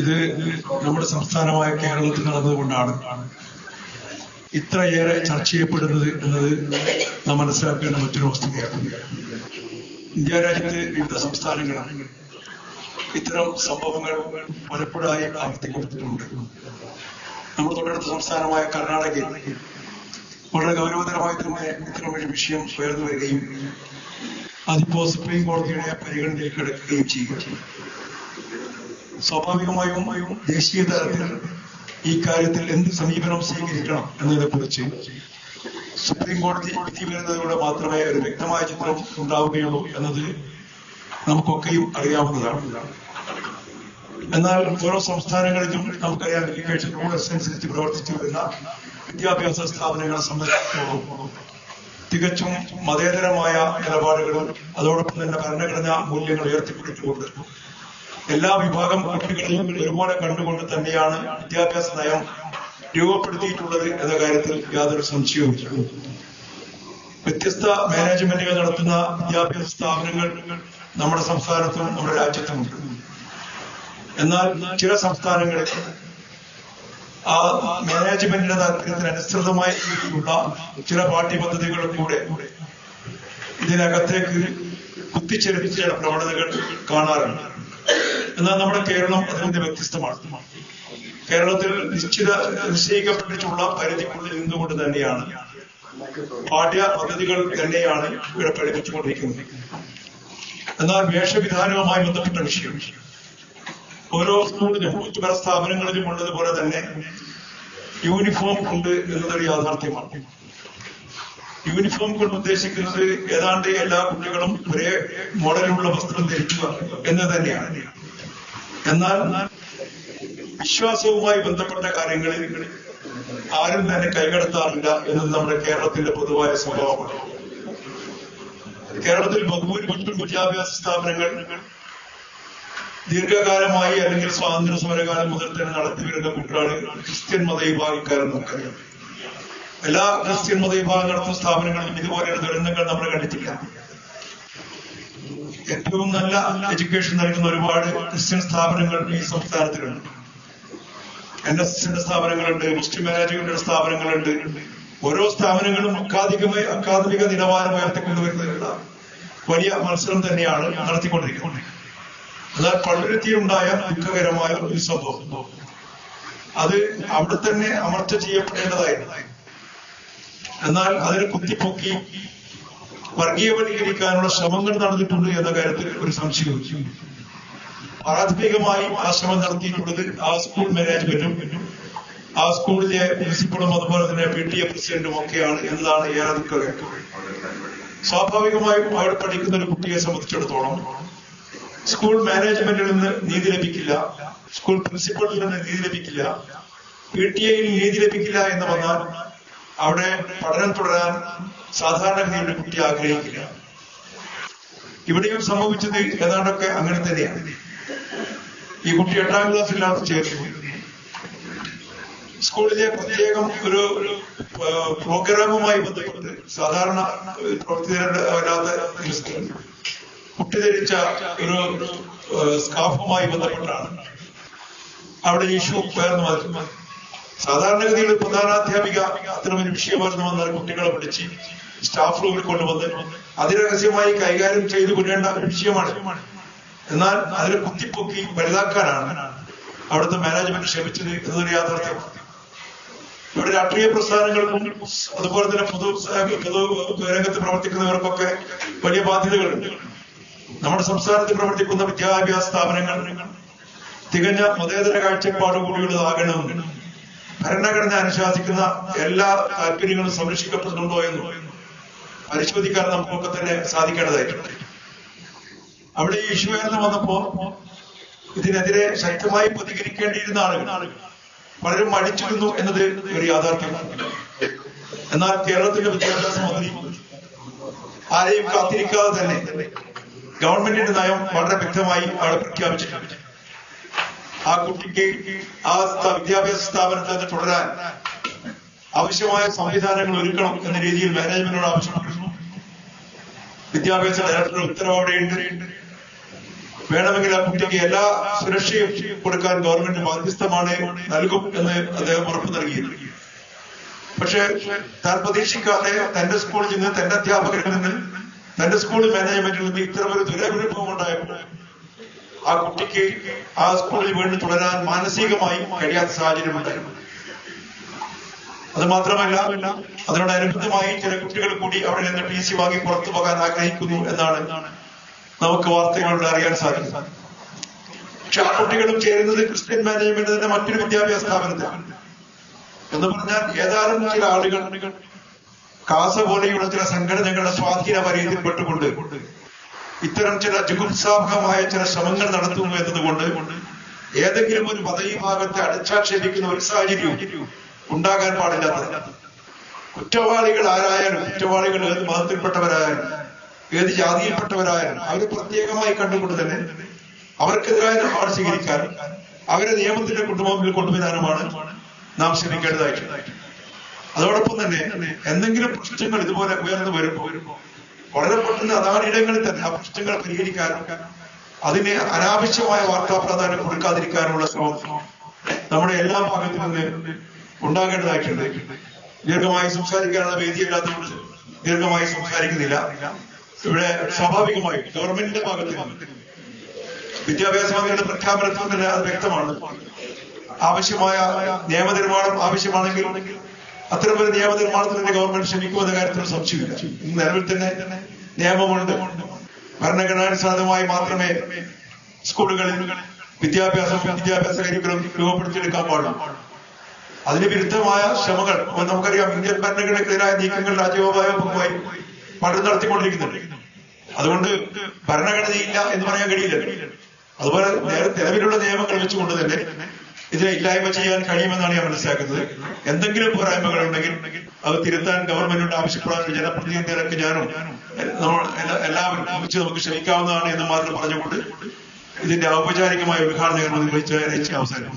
ഇത് നമ്മുടെ സംസ്ഥാനമായ കേരളത്തിൽ നടന്നതുകൊണ്ടാണ് ഇത്രയേറെ ചർച്ച ചെയ്യപ്പെടുന്നത് എന്നത് നാം മനസ്സിലാക്കേണ്ട മറ്റൊരു വസ്തുതയാണ്. ഇന്ത്യ രാജ്യത്ത് വിവിധ സംസ്ഥാനങ്ങളിൽ ഇത്തരം സംഭവങ്ങൾ പലപ്പോഴായി ആവർത്തിക്കപ്പെട്ടിട്ടുണ്ട്. നമ്മൾ തൊട്ടടുത്ത സംസ്ഥാനമായ കർണാടകയിൽ വളരെ ഗൗരവതരമായി തന്നെ ഇത്തരം ഒരു വിഷയം ഉയർന്നു വരികയും അതിപ്പോ സുപ്രീം കോടതിയുടെ പരിഗണനയിലേക്ക് എടുക്കുകയും ചെയ്യും. സ്വാഭാവികമായും ദേശീയ തലത്തിൽ ഈ കാര്യത്തിൽ എന്ത് സമീപനം സ്വീകരിക്കണം എന്നതിനെ കുറിച്ച് സുപ്രീം കോടതി വിധി വരുന്നതിലൂടെ മാത്രമേ ഒരു വ്യക്തമായ ചിത്രം ഉണ്ടാവുകയുള്ളൂ എന്നത് നമുക്കൊക്കെയും അറിയാവുന്നതാണ്. എന്നാൽ ഓരോ സംസ്ഥാനങ്ങളിലും നമുക്കറിയാം എഡ്യൂക്കേഷൻ റൂൾസ് അനുസരിച്ച് പ്രവർത്തിച്ചു വരുന്ന വിദ്യാഭ്യാസ സ്ഥാപനങ്ങളെ സംബന്ധിച്ചിടത്തോളം തികച്ചും മതേതരമായ നിലപാടുകളും അതോടൊപ്പം തന്നെ ഭരണഘടനാ മൂല്യങ്ങൾ ഉയർത്തിപ്പിടിച്ചുകൊണ്ട് എല്ലാ വിഭാഗം കുട്ടികളെയും ഒരുപോലെ കണ്ടുകൊണ്ട് തന്നെയാണ് വിദ്യാഭ്യാസ നയം രൂപപ്പെടുത്തിയിട്ടുള്ളത് എന്ന കാര്യത്തിൽ യാതൊരു സംശയവുമില്ല വ്യത്യസ്ത മാനേജ്മെന്റുകൾ നടത്തുന്ന വിദ്യാഭ്യാസ സ്ഥാപനങ്ങൾ നമ്മുടെ സംസ്ഥാനത്തും നമ്മുടെ രാജ്യത്തുമുണ്ട്. എന്നാൽ ചില സംസ്ഥാനങ്ങളിൽ ആ മാനേജ്മെന്റിന്റെ താല്പര്യത്തിന് അനുസൃതമായ രീതിയിലുള്ള ചില പാഠ്യപദ്ധതികളും കൂടെ ഇതിനകത്തേക്ക് കുത്തിച്ചെരുത്തി ചില പ്രവണതകൾ കാണാറുണ്ട്. എന്നാൽ നമ്മുടെ കേരളം അതിന്റെ വ്യത്യസ്തമാണ്. കേരളത്തിൽ നിശ്ചിത നിശ്ചയിക്കപ്പെട്ടിട്ടുള്ള പരിധിക്കുള്ളിൽ നിന്നുകൊണ്ട് തന്നെയാണ് പാഠ്യ പദ്ധതികൾ തന്നെയാണ് ഇവിടെ പഠിപ്പിച്ചുകൊണ്ടിരിക്കുന്നത്. എന്നാൽ വേഷവിധാനവുമായി ബന്ധപ്പെട്ട വിഷയം. ഓരോ സ്കൂളിലും മറ്റു പല സ്ഥാപനങ്ങളിലും ഉള്ളതുപോലെ തന്നെ യൂണിഫോം ഉണ്ട് എന്നതൊരു യാഥാർത്ഥ്യമാണ്. യൂണിഫോം കൊണ്ട് ഉദ്ദേശിക്കുന്നത് ഏതാണ്ട് എല്ലാ കുട്ടികളും ഒരേ മോഡലുള്ള വസ്ത്രം ധരിക്കുക എന്ന് തന്നെയാണ്. എന്നാൽ വിശ്വാസവുമായി ബന്ധപ്പെട്ട കാര്യങ്ങളിൽ ആരും തന്നെ കൈകടത്താറില്ല എന്നത് നമ്മുടെ കേരളത്തിന്റെ പൊതുവായ സ്വഭാവമാണ്. കേരളത്തിൽ ബഹുഭൂരിപക്ഷം വിദ്യാഭ്യാസ സ്ഥാപനങ്ങൾ ദീർഘകാലമായി അല്ലെങ്കിൽ സ്വാതന്ത്ര്യ സമരകാലം മുതൽ തന്നെ നടത്തിവരുന്ന കുട്ടികളാണ് ക്രിസ്ത്യൻ മതവിഭാഗക്കാരെന്ന് നമുക്കറിയാം എല്ലാ ക്രിസ്ത്യൻ മതവിഭാഗം നടത്തുന്ന സ്ഥാപനങ്ങളിലും ഇതുപോലെയുള്ള ദുരന്തങ്ങൾ നമ്മൾ കണ്ടിട്ടില്ല. ഏറ്റവും നല്ല എഡ്യൂക്കേഷൻ നൽകുന്ന ഒരുപാട് ക്രിസ്ത്യൻ സ്ഥാപനങ്ങൾ ഈ സംസ്ഥാനത്തിലുണ്ട്. എൻ എസ് എസിന്റെ സ്ഥാപനങ്ങളുണ്ട് മുസ്ലിം മാനേജ്മെന്റിന്റെ സ്ഥാപനങ്ങളുണ്ട്. ഓരോ സ്ഥാപനങ്ങളും അക്കാദമികമായി അക്കാദമിക നിലവാരം ഉയർത്തിക്കൊണ്ടുവരുന്നതിനുള്ള വലിയ മത്സരം തന്നെയാണ് നടത്തിക്കൊണ്ടിരിക്കുന്നത്. എന്നാൽ പള്ളുരുത്തിയുണ്ടായ ദുഃഖകരമായ ഒരു സംഭവം. അത് അവിടെ തന്നെ അമർച്ച ചെയ്യപ്പെടേണ്ടതായിരുന്നു. എന്നാൽ അതിനെ കുത്തിപ്പൊക്കി വർഗീയവൽക്കരിക്കാനുള്ള ശ്രമങ്ങൾ നടന്നിട്ടുണ്ട് എന്ന കാര്യത്തിൽ ഒരു സംശയവും പ്രാഥമികമായി ആ ശ്രമം നടത്തിയിട്ടുള്ളത് ആ സ്കൂൾ മാനേജ്മെന്റും ആ സ്കൂളിലെ പ്രിൻസിപ്പളും അതുപോലെ തന്നെ പി ടി എ പ്രസിഡന്റും ഒക്കെയാണ് എന്നതാണ് ഏറെ ദുഃഖകരം. സ്വാഭാവികമായും അവിടെ പഠിക്കുന്ന ഒരു കുട്ടിയെ സംബന്ധിച്ചിടത്തോളം സ്കൂൾ മാനേജ്മെന്റിൽ നിന്ന് നീതി ലഭിക്കില്ല. സ്കൂൾ പ്രിൻസിപ്പളിൽ നിന്ന് നീതി ലഭിക്കില്ല. പി ടി എയിൽ നീതി ലഭിക്കില്ല എന്ന് വന്നാൽ അവിടെ പഠനം തുടരാൻ സാധാരണഗതിയുടെ കുട്ടി ആഗ്രഹിക്കില്ല. ഇവിടെയും സംഭവിച്ചത് ഏതാണ്ടൊക്കെ അങ്ങനെ തന്നെയാണ്. ഈ കുട്ടി എട്ടാം ക്ലാസ്സിലാണ് ചേർന്നു സ്കൂളിലെ പ്രത്യേകം ഒരു പ്രോഗ്രാമുമായി ബന്ധപ്പെട്ട് സാധാരണ പ്രവർത്തിതരല്ലാത്ത ദിവസത്തിൽ കുട്ടി ധരിച്ച ഒരു സ്കാഫുമായി ബന്ധപ്പെട്ടാണ്. അവിടെ യേശു പേർന്ന് വന്നത് സാധാരണഗതിയിൽ പ്രധാനാധ്യാപിക അത്തരമൊരു വിഷയമായിരുന്നു വന്നാൽ കുട്ടികളെ വിളിച്ച് സ്റ്റാഫ് റൂമിൽ കൊണ്ടുവന്ന് അതിരഹസ്യമായി കൈകാര്യം ചെയ്തു കൊണ്ടേണ്ട ഒരു വിഷയമാണ്. എന്നാൽ അതിനെ കുത്തിപ്പൊക്കി വലുതാക്കാനാണ് അവിടുത്തെ മാനേജ്മെന്റ് ശ്രമിച്ചത് എന്നൊരു യാഥാർത്ഥ്യം. ഇവിടെ രാഷ്ട്രീയ പ്രസ്ഥാനങ്ങൾക്കും അതുപോലെ തന്നെ പൊതു പൊതു രംഗത്ത് പ്രവർത്തിക്കുന്നവർക്കൊക്കെ വലിയ ബാധ്യതകളുണ്ട്. നമ്മുടെ സംസ്ഥാനത്ത് പ്രവർത്തിക്കുന്ന വിദ്യാഭ്യാസ സ്ഥാപനങ്ങൾ തികഞ്ഞ മതേതര കാഴ്ചപ്പാടുകൂടിയുള്ളതാകണമെന്ന് ഭരണഘടന അനുശാസിക്കുന്ന എല്ലാ താല്പര്യങ്ങളും സംരക്ഷിക്കപ്പെടുന്നുണ്ടോ എന്ന് പരിശോധിക്കാൻ നമുക്കൊക്കെ തന്നെ സാധിക്കേണ്ടതായിട്ടുണ്ട്. അവിടെ ഈ ഇഷ്യൂ എന്ന് വന്നപ്പോ ഇതിനെതിരെ ശക്തമായി പ്രതികരിക്കേണ്ടിയിരുന്ന ആളുകൾ പലരും മടിച്ചിരുന്നു എന്നത് ഒരു യാഥാർത്ഥ്യമാണ്. എന്നാൽ കേരളത്തിന്റെ വിദ്യാഭ്യാസ മന്ത്രി ആരെയും കാത്തിരിക്കാതെ തന്നെ ഗവൺമെന്റിന്റെ നയം വളരെ വ്യക്തമായി അവിടെ പ്രഖ്യാപിച്ചിട്ടുണ്ട്. ആ കുട്ടിക്ക് ആ വിദ്യാഭ്യാസ സ്ഥാപനത്തിൽ നിന്ന് തുടരാൻ ആവശ്യമായ സംവിധാനങ്ങൾ ഒരുക്കണം എന്ന രീതിയിൽ മാനേജ്മെന്റിനോട് ആവശ്യപ്പെട്ടിരുന്നു വിദ്യാഭ്യാസ ഡയറക്ടറുടെ ഉത്തരവാദിയുണ്ട് വേണമെങ്കിൽ ആ കുട്ടിക്ക് എല്ലാ സുരക്ഷയും കൊടുക്കാൻ ഗവൺമെന്റ് ബാധ്യസ്ഥമാണ് നൽകും എന്ന് അദ്ദേഹം ഉറപ്പ് നൽകിയിരുന്നു. പക്ഷെ താൻ പ്രതീക്ഷിക്കാതെ തന്റെ സ്കൂളിൽ നിന്ന് തന്റെ അധ്യാപകരിൽ നിന്ന് തന്റെ സ്കൂൾ മാനേജ്മെന്റിൽ ഒരു ദുരനുഭവം ഉണ്ടായപ്പോൾ ആ കുട്ടിക്ക് ആ സ്കൂളിൽ വീണ്ടും തുടരാൻ മാനസികമായി കഴിയാത്ത സാഹചര്യം ഉണ്ടായിരുന്നു അത് മാത്രമല്ല അതിനോടനുബന്ധമായി ചില കുട്ടികൾ കൂടി അവിടെ നിന്ന് ടി സി വാങ്ങി പുറത്തു പോകാൻ ആഗ്രഹിക്കുന്നു എന്നാണ് നമുക്ക് വാർത്തകളിലൂടെ അറിയാൻ സാധിക്കും പക്ഷെ ആ കുട്ടികളും ചേരുന്നത് ക്രിസ്ത്യൻ മാനേജ്മെന്റ് തന്നെ മറ്റൊരു വിദ്യാഭ്യാസ സ്ഥാപനത്തിലാണ്. എന്ന് പറഞ്ഞാൽ ഏതാനും ചില ആളുകൾ കാസ ചില സംഘടനകളുടെ സ്വാധീന വലയത്തിൽ പെട്ടുകൊണ്ട് ഇത്തരം ചില ജുഗുത്സാഹമായ ചില ശ്രമങ്ങൾ നടത്തുന്നു എന്നതുകൊണ്ട് ഏതെങ്കിലും ഒരു മതവിഭാഗത്തെ അടച്ചാക്ഷേപിക്കുന്ന ഒരു സാഹചര്യവും ഉണ്ടാകാൻ പാടില്ലാത്ത കുറ്റവാളികൾ ആരായാലും കുറ്റവാളികൾ ഏത് മതത്തിൽപ്പെട്ടവരായാലും ഏത് ജാതിയിൽപ്പെട്ടവരായാലും അവർ പ്രത്യേകമായി കണ്ടുകൊണ്ട് തന്നെ അവർക്കെതിരായ നിലപാട് സ്വീകരിക്കാനും അവരെ നിയമത്തിന്റെ കുടുംബത്തിൽ കൊണ്ടുവരാനുമാണ് നാം ശ്രമിക്കേണ്ടതായിട്ട് അതോടൊപ്പം തന്നെ എന്തെങ്കിലും പ്രശ്നങ്ങൾ ഇതുപോലെ ഉയർന്നു വരുമ്പോൾ വളരെ പെട്ടെന്ന് അതാണ് ഇടങ്ങളിൽ തന്നെ ആ പ്രശ്നങ്ങൾ പരിഹരിക്കാനും അതിന് അനാവശ്യമായ വാർത്താ പ്രാധാന്യം കൊടുക്കാതിരിക്കാനുള്ള ശ്രമം നമ്മുടെ എല്ലാ ഭാഗത്തു നിന്ന് ഉണ്ടാകേണ്ടതായിട്ടുണ്ട്. ദീർഘമായി സംസാരിക്കാനുള്ള വേദിയല്ലാത്തതുകൊണ്ട് ദീർഘമായി സംസാരിക്കുന്നില്ല. ഇവിടെ സ്വാഭാവികമായി ഗവൺമെന്റിന്റെ ഭാഗത്ത് നിന്ന് വിദ്യാഭ്യാസ മന്ത്രിയുടെ പ്രഖ്യാപനത്തിൽ തന്നെ അത് വ്യക്തമാണ്. ആവശ്യമായ നിയമനിർമ്മാണം ആവശ്യമാണെങ്കിൽ അത്തരമൊരു നിയമനിർമ്മാണത്തിന് തന്നെ ഗവൺമെന്റ് ശ്രമിക്കുമെന്ന കാര്യത്തിൽ സംശയമില്ല ഇന്ന് നിലവിൽ തന്നെ നിയമമുണ്ട്. ഭരണഘടനാനുസൃതമായി മാത്രമേ സ്കൂളുകളിൽ വിദ്യാഭ്യാസം വിദ്യാഭ്യാസ കരിക്കുലം രൂപപ്പെടുത്തിയെടുക്കാൻ പാടും അതിന് വിരുദ്ധമായ ശ്രമങ്ങൾ നമുക്കറിയാം ഇന്ത്യൻ ഭരണഘടനയ്ക്കെതിരായ നീക്കങ്ങൾ രാജ്യവുമായി പഠനം നടത്തിക്കൊണ്ടിരിക്കുന്നുണ്ട്. അതുകൊണ്ട് ഭരണഘടനയില്ല എന്ന് പറയാൻ കഴിയില്ല. അതുപോലെ നേരെ നിലവിലുള്ള നിയമങ്ങൾ വെച്ചുകൊണ്ട് തന്നെ ഇതിനെ ഇല്ലായ്മ ചെയ്യാൻ കഴിയുമെന്നാണ് ഞാൻ മനസ്സിലാക്കുന്നത്. എന്തെങ്കിലും പോരായ്മകൾ ഉണ്ടെങ്കിൽ അത് തിരുത്താൻ ഗവൺമെന്റിനോട് ആവശ്യപ്പെടാൻ ജനപ്രതിനിധികളൊക്കെ ഞാനും നമ്മൾ എല്ലാവരും ലാഭിച്ച് നമുക്ക് ശ്രമിക്കാവുന്നതാണ് എന്ന് മാത്രം പറഞ്ഞുകൊണ്ട് ഇതിന്റെ ഔപചാരികമായ ഉദ്ഘാടനം നിർവഹിച്ച അവസാനം